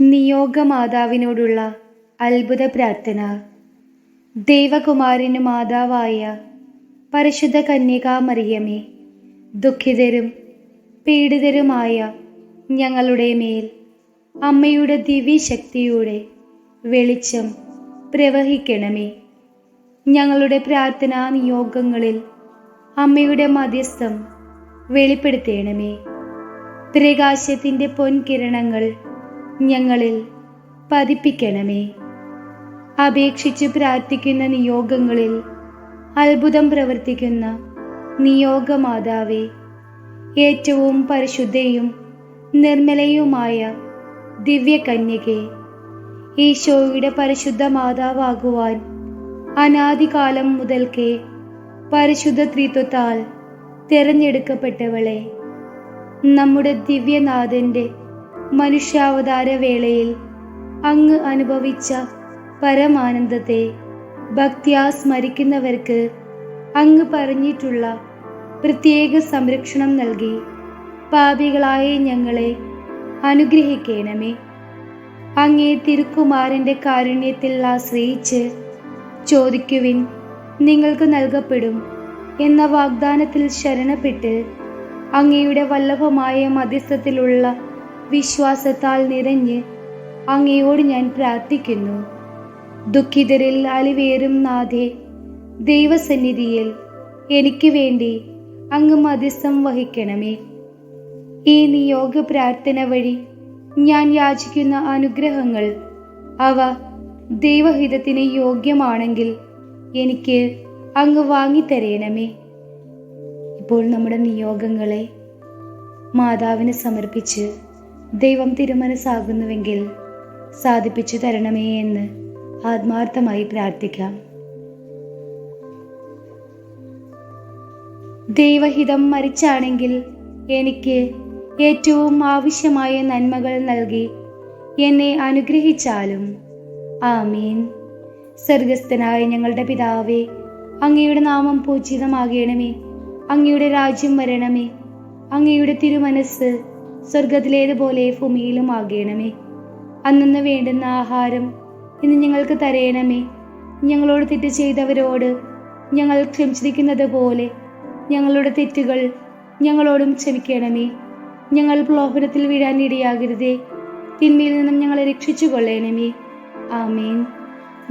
നിയോഗമാതാവിനോടുള്ള അത്ഭുത പ്രാർത്ഥന. ദേവകുമാരനു മാതാവായ പരിശുദ്ധ കന്യകാമറിയമേ ദുഃഖിതരും പീഡിതരുമായ ഞങ്ങളുടെ മേൽ അമ്മയുടെ ദിവ്യശക്തിയുടെ വെളിച്ചം പ്രവഹിക്കണമേ. ഞങ്ങളുടെ പ്രാർത്ഥനാ നിയോഗങ്ങളിൽ അമ്മയുടെ മധ്യസ്ഥം വെളിപ്പെടുത്തണമേ. പ്രകാശത്തിന്റെ പൊൻകിരണങ്ങൾ ഞങ്ങളിൽ പതിപ്പിക്കണമേ. അപേക്ഷിച്ച് പ്രാർത്ഥിക്കുന്ന നിയോഗങ്ങളിൽ അത്ഭുതം പ്രവർത്തിക്കുന്ന നിയോഗമാതാവേ ഏറ്റവും പരിശുദ്ധയും നിർമ്മലയുമായ ദിവ്യകന്യകെ ഈശോയുടെ പരിശുദ്ധ മാതാവാകുവാൻ അനാദികാലം മുതൽക്കേ പരിശുദ്ധ ത്രിത്വത്താൽ തിരഞ്ഞെടുക്കപ്പെട്ടവളെ നമ്മുടെ ദിവ്യനാഥന്റെ മനുഷ്യാവതാര വേളയിൽ അങ്ങ് അനുഭവിച്ച പരമാനന്ദത്തെ ഭക്തിയാ സ്മരിക്കുന്നവർക്ക് അങ്ങ് പറഞ്ഞിട്ടുള്ള പ്രത്യേക സംരക്ഷണം നൽകി പാപികളായ ഞങ്ങളെ അനുഗ്രഹിക്കണമേ. അങ്ങേ തിരുക്കുമാരന്റെ കാരുണ്യത്തിൽ ആശ്രയിച്ച് ചോദിക്കുവിൻ നിങ്ങൾക്ക് നൽകപ്പെടും എന്ന വാഗ്ദാനത്തിൽ ശരണപ്പെട്ട് അങ്ങയുടെ വല്ലഭമായ മധ്യസ്ഥത്തിലുള്ള വിശ്വാസത്താൽ നിറഞ്ഞ് അങ്ങയോട് ഞാൻ പ്രാർത്ഥിക്കുന്നു. ദുഃഖിതരിൽ അലിവേറും നാഥേ ദൈവസന്നിധിയിൽ എനിക്ക് വേണ്ടി അങ്ങ് മധ്യസ്ഥം വഹിക്കണമേ. ഈ നിയോഗ പ്രാർത്ഥന വഴി ഞാൻ യാചിക്കുന്ന അനുഗ്രഹങ്ങൾ അവ ദൈവഹിതത്തിന് യോഗ്യമാണെങ്കിൽ എനിക്ക് അങ്ങ് വാങ്ങിത്തരയണമേ ഇപ്പോൾ നമ്മുടെ നിയോഗങ്ങളെ മാതാവിന് സമർപ്പിച്ച് ദൈവം തിരുമനസ്സാകുന്നുവെങ്കിൽ സാധിപ്പിച്ചു തരണമേ എന്ന് ആത്മാർത്ഥമായി പ്രാർത്ഥിക്കാം. ദൈവഹിതം മരിച്ചാണെങ്കിൽ എനിക്ക് ഏറ്റവും ആവശ്യമായ നന്മകൾ നൽകി എന്നെ അനുഗ്രഹിച്ചാലും. ആമീൻ. സ്വർഗസ്ഥനായ ഞങ്ങളുടെ പിതാവേ അങ്ങയുടെ നാമം പൂജിതമാകണമേ. അങ്ങയുടെ രാജ്യം വരണമേ. അങ്ങയുടെ തിരുമനസ് സ്വർഗത്തിലേതുപോലെ ഭൂമിയിലും ആകേണമേ. അന്നു വേണ്ടുന്ന ആഹാരം ഇന്ന് ഞങ്ങൾക്ക് തരയണമേ ഞങ്ങളോട് തെറ്റ് ചെയ്തവരോട് ഞങ്ങൾ ക്ഷമിച്ചിരിക്കുന്നത് പോലെ ഞങ്ങളുടെ തെറ്റുകൾ ഞങ്ങളോടും ക്ഷമിക്കണമേ. ഞങ്ങൾ പ്രലോഭനത്തിൽ വീഴാൻ ഇടയാകരുതേ. തിന്മയിൽ നിന്നും ഞങ്ങളെ രക്ഷിച്ചു കൊള്ളണമേ ആമേൻ.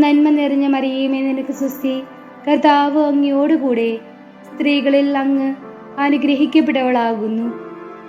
നന്മ നിറഞ്ഞ മറിയുമേ നിനക്ക് സുസ്തി കർത്താവ് അങ്ങയോടുകൂടെ സ്ത്രീകളിൽ അങ്ങ് അനുഗ്രഹിക്കപ്പെട്ടവളാകുന്നു.